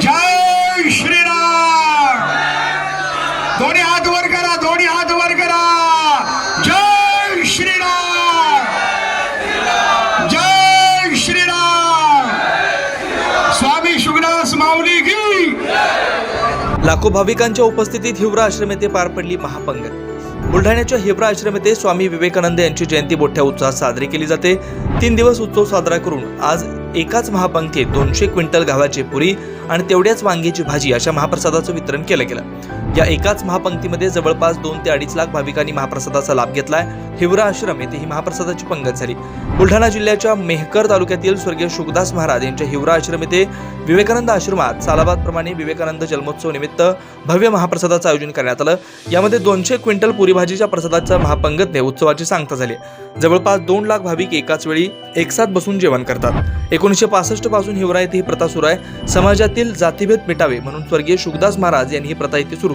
जय श्रीराम! दोन्ही हात वर करा दोन्ही हात वर करा. जय श्रीराम! जय श्रीराम! स्वामी शुभदास माऊली की लाखो भाविकांच्या उपस्थितीत हिवरा आश्रम येथे पार पडली महापंगत. बुलढाण्याच्या हिवरा आश्रम येथे स्वामी विवेकानंद यांची जयंती मोठ्या उत्साहात साजरी केली जाते. तीन दिवस उत्सव साजरा करून आज एकाच महापंक्तीत दोनशे क्विंटल गव्हाची पुरी आणि तेवढ्याच वांग्याची भाजी अशा महाप्रसादाचं वितरण केलं गेलं. या एकाच महापंक्तीमध्ये जवळपास दोन ते अडीच लाख भाविकांनी महाप्रसादाचा लाभ घेतलाय. हिवरा आश्रम येथे ही महाप्रसादाची पंगत झाली. बुलढाणा जिल्ह्याच्या मेहकर तालुक्यातील स्वर्गीय शुकदास महाराज यांच्या हिवरा आश्रम येथे विवेकानंद आश्रमात सालाबाद प्रमाणे विवेकानंद जन्मोत्सव निमित्त भव्य महाप्रसादाचं आयोजन करण्यात आलं. यामध्ये दोनशे क्विंटल पुरी भाजीच्या प्रसादाच्या महापंगतने उत्सवाची सांगता झाली. जवळपास दोन लाख भाविक एकाच वेळी एकसाथ बसून जेवण करतात. एकोणीसशे पासष्टपासून हिवरा येथे ही प्रथा सुरू आहे. समाजातील जातीभेद मिटावे म्हणून स्वर्गीय शुकदास महाराज यांनी ही प्रथा इथे सुरू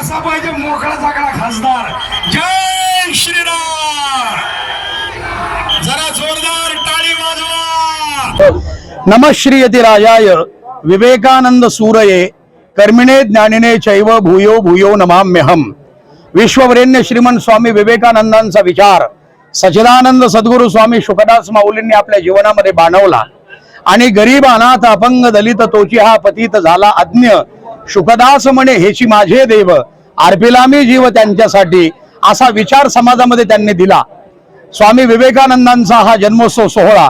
असा पाहिजे मोकळा चाकळा खासदार. जय श्रीराम! जरा जोरदार टाळी वाजवा. नमश्री राजाय विवेकानंद सूरये कर्मिणे ज्ञानिने चैव भूयो भूयो नमाम्यहम। विश्ववरेण्य श्रीमंत स्वामी विवेकानंदांचा विचार सचिदानंद सद्गुरू स्वामी शुकदास माऊलींनी आपल्या जीवनामध्ये बाणवला। आणि गरीब अनाथ अपंग दलित तोची हा पतित झाला अज्ञ. शुकदास म्हणे हेची माझे देव आरपिला मी जीव त्यांच्यासाठी असा विचार समाजामध्ये त्यांनी दिला. स्वामी विवेकानंदांचा हा जन्मोत्सव सोहळा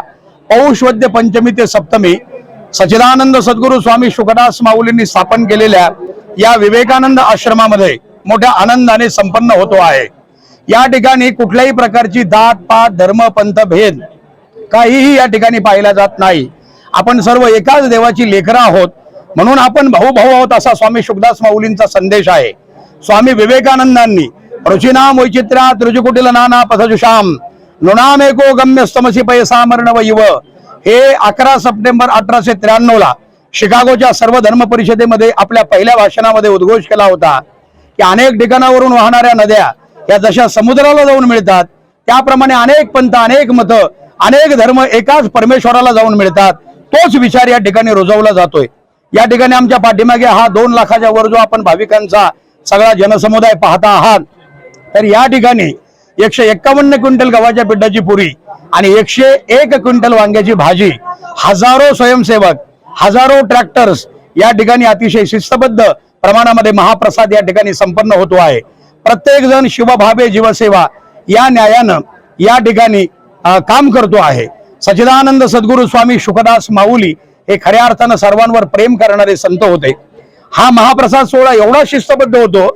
पौष वद्य पंचमी ते सप्तमी सचिदानंद सद्गुरू स्वामी शुकदास माऊलींनी स्थापन केलेल्या या विवेकानंद आश्रमामध्ये मोठ्या आनंदाने संपन्न होतो आहे. या ठिकाणी कुठल्याही प्रकारची दात पात धर्म पंथ भेद काहीही या ठिकाणी पाहिला जात नाही. आपण सर्व एकाच देवाची लेकरं आहोत. म्हणून आपण भाऊ भाऊ आहोत असा स्वामी शुकदास माऊलींचा संदेश आहे. स्वामी विवेकानंदांनी रुचिनाम वैचित्र्या त्रिजुकुटील नाना पथजुषाम नृणाम एको गम्यस्तमसी पैसा मरण युव हे अकरा सप्टेंबर अठराशे त्र्याण्णव ला शिकागोच्या सर्व धर्म परिषदेमध्ये आपल्या पहिल्या भाषणामध्ये उद्घोष केला होता. की अनेक ठिकाणावरून वाहणाऱ्या नद्या या जशा समुद्राला जाऊन मिळतात त्याप्रमाणे अनेक पंथ अनेक मत अनेक धर्म एकाच परमेश्वराला जाऊन मिळतात. तोच विचार या ठिकाणी रुजवला जातोय. या ठिकाणी आमच्या पाठीमागे हा दोन लाखाच्या वर जो आपण भाविकांचा सगळा जनसमुदाय पाहता आहात तर या ठिकाणी एकशे एक्कावन्न क्विंटल गव्हाच्या पिठाची पुरी आणि एकशे एक क्विंटल वांग्याची भाजी हजारो स्वयंसेवक हजारो ट्रॅक्टर्स या ठिकाणी अतिशय शिस्तबद्ध प्रमाणामध्ये महाप्रसाद या ठिकाणी संपन्न होतो आहे. प्रत्येक जण शिवभावे जीवसेवा या न्यायानं या ठिकाणी काम करतो आहे. सचिदानंद सद्गुरू स्वामी शुकदास माऊली हे खऱ्या अर्थानं सर्वांवर प्रेम करणारे संत होते. हा महाप्रसाद सोहळा एवढा शिस्तबद्ध होतो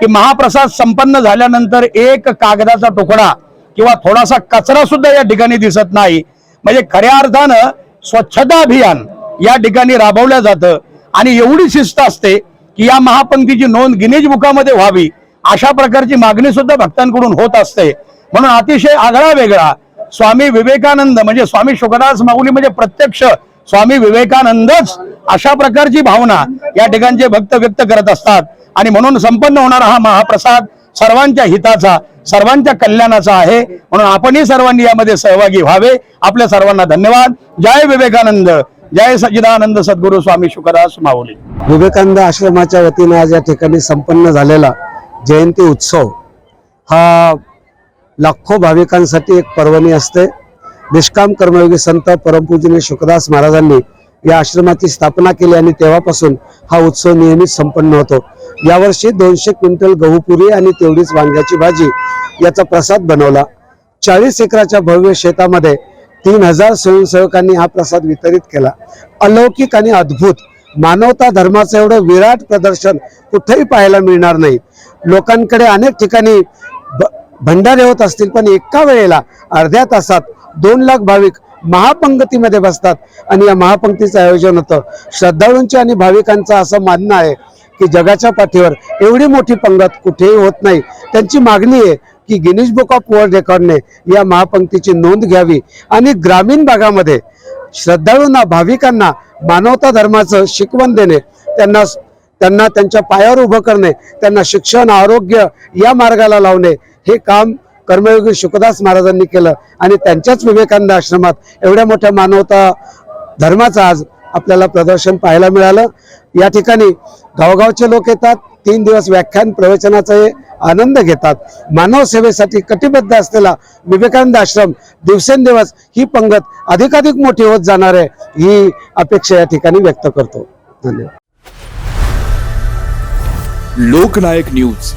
की महाप्रसाद संपन्न झाल्यानंतर एक कागदाचा तुकडा किंवा थोडासा कचरा सुद्धा या ठिकाणी दिसत नाही. म्हणजे खऱ्या अर्थानं स्वच्छता अभियान या ठिकाणी राबवलं जातं. आणि एवढी शिस्त असते की या महापंक्तीची नोंद गिनीज बुकामध्ये व्हावी अशा प्रकारची मागणी सुद्धा भक्तांकडून होत असते. म्हणून अतिशय आगळा वेगळा स्वामी विवेकानंद म्हणजे स्वामी शुकदास माऊली म्हणजे प्रत्यक्ष स्वामी विवेकानंदच अशा प्रकारची भावना या ठिकाणचे भक्त व्यक्त करत असतात. आणि म्हणून संपन्न होणारा हा महाप्रसाद सर्वांच्या हिताचा सर्वांच्या कल्याणाचा आहे. म्हणून आपणही सर्वांनी यामध्ये सहभागी व्हावे. आपल्या सर्वांना धन्यवाद. जय विवेकानंद. जय सच्चिदानंद सद्गुरू स्वामी शुकदास माऊली. विवेकानंद आश्रमाच्या वतीनं आज या ठिकाणी संपन्न झालेला जयंती उत्सव हा लाखो भाविकांसाठी एक पर्वणी असते. निष्काम कर्मयोगी संत परमपूजनीय शुकदास महाराजांनी या आश्रमाची स्थापना केली आणि तेव्हापासून हा उत्सव नियमित संपन्न होतो. यावर्षी दोनशे क्विंटल गहूपुरी आणि तेवढीच वांग्याची भाजी याचा प्रसाद बनवला. चाळीस एकराच्या भव्य शेतामध्ये तीन हजार स्वयंसेवकांनी हा प्रसाद वितरित केला. अलौकिक आणि अद्भुत. मानवता धर्माचं एवढं विराट प्रदर्शन कुठेही पाहायला मिळणार नाही. लोकांकडे अनेक ठिकाणी भंडारे होत असतील पण एका वेळेला अर्ध्या तासात दोन लाख भाविक महापंगतीमध्ये बसतात. आणि या महापंक्तीचं आयोजन होतं. श्रद्धाळूंचे आणि भाविकांचं असं मानणं आहे की जगाच्या पाठीवर एवढी मोठी पंगत कुठेही होत नाही. त्यांची मागणी आहे की गिनीज बुक ऑफ वर्ल्ड रेकॉर्डने या महापंक्तीची नोंद घ्यावी. आणि ग्रामीण भागामध्ये श्रद्धाळूंना भाविकांना मानवता धर्माचं शिकवण देणे त्यांना त्यांना त्यांच्या पायावर उभं करणे त्यांना शिक्षण आरोग्य या मार्गाला लावणे हे काम कर्मयोगी शुकदास महाराजांनी केलं आणि त्यांच्याच विवेकानंद आश्रमात एवढ्या मोठ्या मानवता धर्माचं आज आपल्याला प्रदर्शन पाहायला मिळालं. या ठिकाणी गावगावचे लोक येतात तीन दिवस व्याख्यान प्रवचनाचा आनंद घेतात. मानव सेवेसाठी कटिबद्ध असलेला विवेकानंद आश्रम दिवसेंदिवस ही पंगत अधिकाधिक मोठी होत जाणार आहे ही अपेक्षा या ठिकाणी व्यक्त करतो. धन्यवाद. लोकनायक न्यूज.